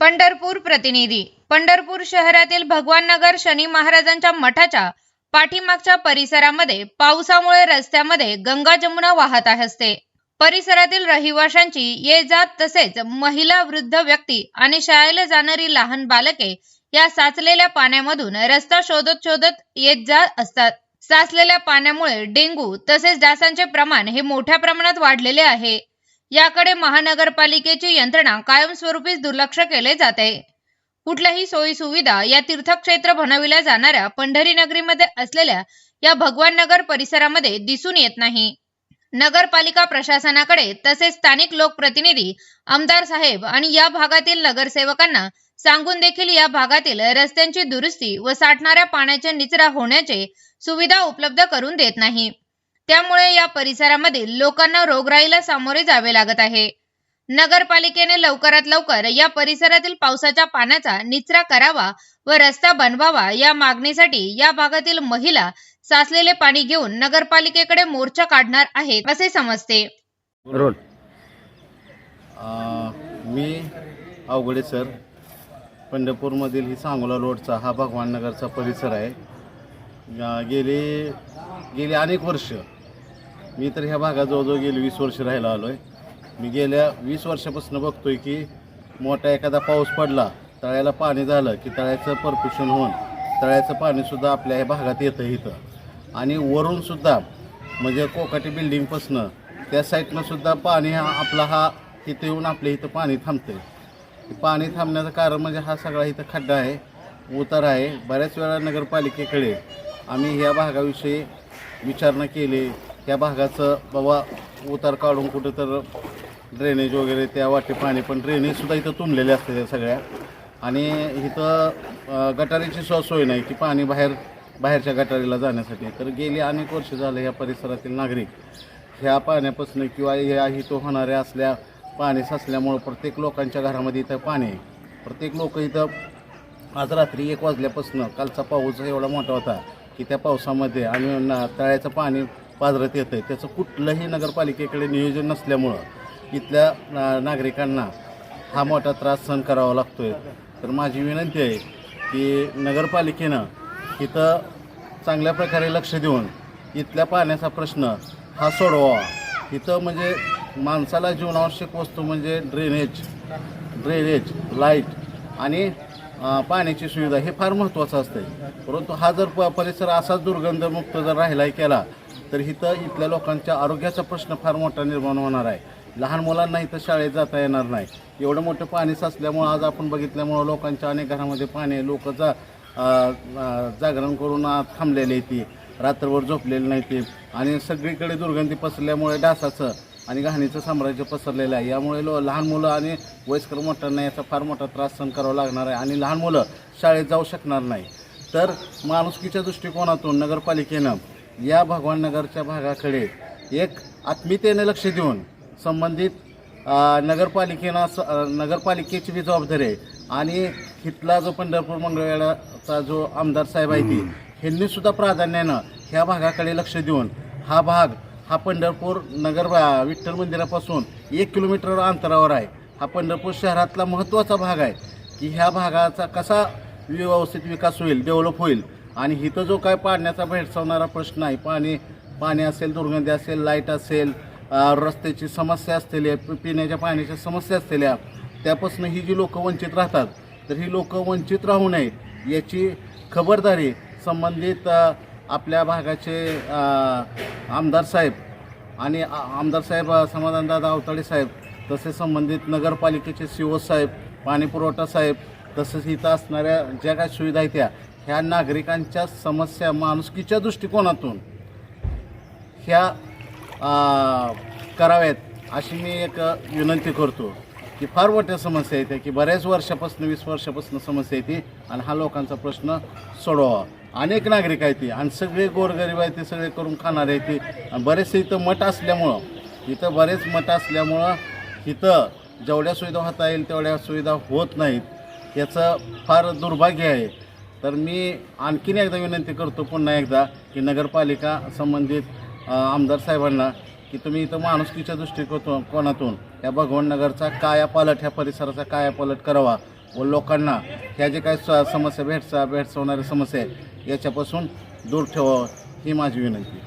पंढरपूर प्रतिनिधी. पंढरपूर शहरातील भगवान नगर शनी महाराजांच्या मठाच्या पाठीमागच्या परिसरामध्ये पावसामुळे रस्त्यामध्ये गंगा जमुना वाहत असते. परिसरातील रहिवाशांची ये जात तसेच महिला वृद्ध व्यक्ती आणि शाळेला जाणारी लहान बालके या साचलेल्या पाण्यामधून रस्ता शोधत शोधत येत जात असतात. साचलेल्या पाण्यामुळे डेंग्यू तसेच डासांचे प्रमाण हे मोठ्या प्रमाणात वाढलेले आहे. याकडे महानगरपालिकेची यंत्रणा कायमस्वरूपी दुर्लक्ष केले जाते. कुठल्याही सोयी सुविधा या तीर्थक्षेत्र बनविल्या जाणाऱ्या पंढरी नगरीमध्ये असलेल्या या भगवान नगर परिसरामध्ये दिसून येत नाही. नगरपालिका प्रशासनाकडे तसेच स्थानिक लोकप्रतिनिधी आमदार साहेब आणि या भागातील नगरसेवकांना सांगून देखील या भागातील रस्त्यांची दुरुस्ती व साठणाऱ्या पाण्याचे निचरा होण्याचे सुविधा उपलब्ध करून देत नाही. त्यामुळे या परिसरामधील लोकांना रोगराईला सामोरे जावे लागत आहे. नगरपालिकेने लवकरात लवकर या परिसरातील पावसाच्या पाण्याचा निचरा करावा व रस्ता बनवावा या मागणीसाठी या भागातील महिला साचलेले पाणी घेऊन नगरपालिकेकडे मोर्चा काढणार आहेत असे समजते. मी अवघडे सर पंढरपूरमधील ही सांगोला रोडचा हा भगवान नगरचा परिसर आहे. गेले गेली अनेक वर्ष मी तर ह्या भागात जवळजवळ गेली वीस वर्ष राहायला आलो आहे मी गेल्या वीस वर्षापासून बघतोय की मोठा एखादा पाऊस पडला तळ्याला पाणी झालं की तळ्याचं परफ्युशन होऊन तळ्याचं पाणीसुद्धा आपल्या ह्या भागात येतं इथं. आणि वरूनसुद्धा म्हणजे कोकाटी बिल्डिंगपासनं त्या साईडनंसुद्धा पाणी हा आपला हा इथं येऊन आपल्या इथं पाणी थांबतं पाणी थांबण्याचं कारण म्हणजे हा सगळा इथं खड्डा आहे उतार आहे. बऱ्याच वेळा नगरपालिकेकडे आम्ही ह्या भागाविषयी विचारणा केली त्या भागाचं बाबा उतार काढून कुठं तर ड्रेनेज वगैरे त्या वाटे पाणी पण ड्रेनेजसुद्धा इथं तुंबलेले असते त्या सगळ्या. आणि इथं गटारीची सो सोय नाही की पाणी बाहेर बाहेरच्या गटारीला जाण्यासाठी. तर गेली अनेक वर्ष झालं या परिसरातील नागरिक ह्या पाण्यापासून किंवा ह्या इथं होणाऱ्या असल्या पाणी साचल्यामुळं प्रत्येक लोकांच्या घरामध्ये इथं पाणी आहे. प्रत्येक लोक इथं आज रात्री एक वाजल्यापासून कालचा पाऊस एवढा मोठा होता की त्या पावसामध्ये आणि तळ्याचं पाणी पाजरत येतं आहे त्याचं कुठलंही नगरपालिकेकडे नियोजन नसल्यामुळं इथल्या ना- नागरिकांना हा मोठा त्रास सहन करावा लागतो आहे तर माझी विनंती आहे की नगरपालिकेनं इथं चांगल्या प्रकारे लक्ष देऊन इथल्या पाण्याचा प्रश्न हा सोडवावा. इथं म्हणजे माणसाला जीवनावश्यक वस्तू म्हणजे ड्रेनेज ड्रेनेज लाइट आणि पाण्याची सुविधा हे फार महत्त्वाचं असतं परंतु हा जर प परिसर असाच दुर्गंधमुक्त जर राहिला केला तर इथं इथल्या लोकांच्या आरोग्याचा प्रश्न फार मोठा निर्माण होणार आहे. लहान मुलांना इथं शाळेत जाता येणार नाही. एवढं मोठं पाणी साचल्यामुळं आज आपण बघितल्यामुळं लोकांच्या अनेक घरामध्ये पाणी लोक जा जागरण करून आत थांबलेले ती. रात्रभर झोपलेले नाही ते. आणि सगळीकडे दुर्गंधी पसरल्यामुळे डासाचं आणि घाणीचं साम्राज्य पसरलेलं आहे. यामुळे लो लहान मुलं आणि वयस्कर मोठ्यांना याचा फार मोठा त्रास सहन करावा लागणार आहे. आणि लहान मुलं शाळेत जाऊ शकणार नाही. तर माणुसकीच्या दृष्टिकोनातून नगरपालिकेनं या भगवान नगरच्या भागाकडे एक आत्मीयतेने लक्ष देऊन संबंधित नगरपालिकेनं नगरपालिकेची बी जबाबदारी आहे. आणि इथला जो पंढरपूर मंगळवेढाचा जो आमदार साहेब आहे ती ह्यांनी सुद्धा प्राधान्यानं ह्या भागाकडे लक्ष देऊन हा भाग हा पंढरपूर नगर विठ्ठल मंदिरापासून एक किलोमीटर अंतरावर आहे. हा पंढरपूर शहरातला महत्त्वाचा भाग आहे. की ह्या भागाचा कसा व्यवस्थित विकास होईल डेव्हलप होईल आणि इथं जो काय पाण्याचा भेडसावणारा प्रश्न आहे पाणी पाणी असेल दुर्गंधी असेल लाइट असेल रस्त्याची समस्या असलेल्या पिण्याच्या पाण्याच्या समस्या असलेल्या त्यापासून ही जी लोक वंचित राहतात तर ही लोकं वंचित राहू नये याची खबरदारी संबंधित आपल्या भागाचे आमदार साहेब आणि आमदार साहेब समाधानदादा अवताळे साहेब तसेच संबंधित नगरपालिकेचे सी ओ साहेब पाणीपुरवठा साहेब तसेच इथं असणाऱ्या ज्या काही सुविधा आहेत त्या ह्या नागरिकांच्या समस्या माणुसकीच्या दृष्टिकोनातून ह्या कराव्यात अशी मी एक विनंती करतो की फार मोठ्या समस्या येते की बऱ्याच वर्षापासून वीस वर्षापासून समस्या येते आणि हा लोकांचा प्रश्न सोडवावा. अनेक नागरिक आहेत ती आणि सगळे गोरगरीब आहेत ते सगळे करून खाणारे आहेत ते आणि बरेचसे इथं मठ असल्यामुळं इथं बरेच मठ असल्यामुळं इथं जेवढ्या सुविधा होता येईल तेवढ्या सुविधा होत नाहीत. याचं फार दुर्भाग्य आहे. तर मी आणखीन एकदा विनंती करतो पुन्हा एकदा की नगरपालिका संबंधित आमदार साहेबांना की तुम्ही इथं माणुसकीच्या दृष्टिकोन कोणातून या भगवान नगरचा कायापालट ह्या परिसराचा कायापालट करावा व लोकांना ह्या जे काही स- समस्या भेडसा भेडसावणाऱ्या समस्या आहेत याच्यापासून दूर ठेवावं ही माझी विनंती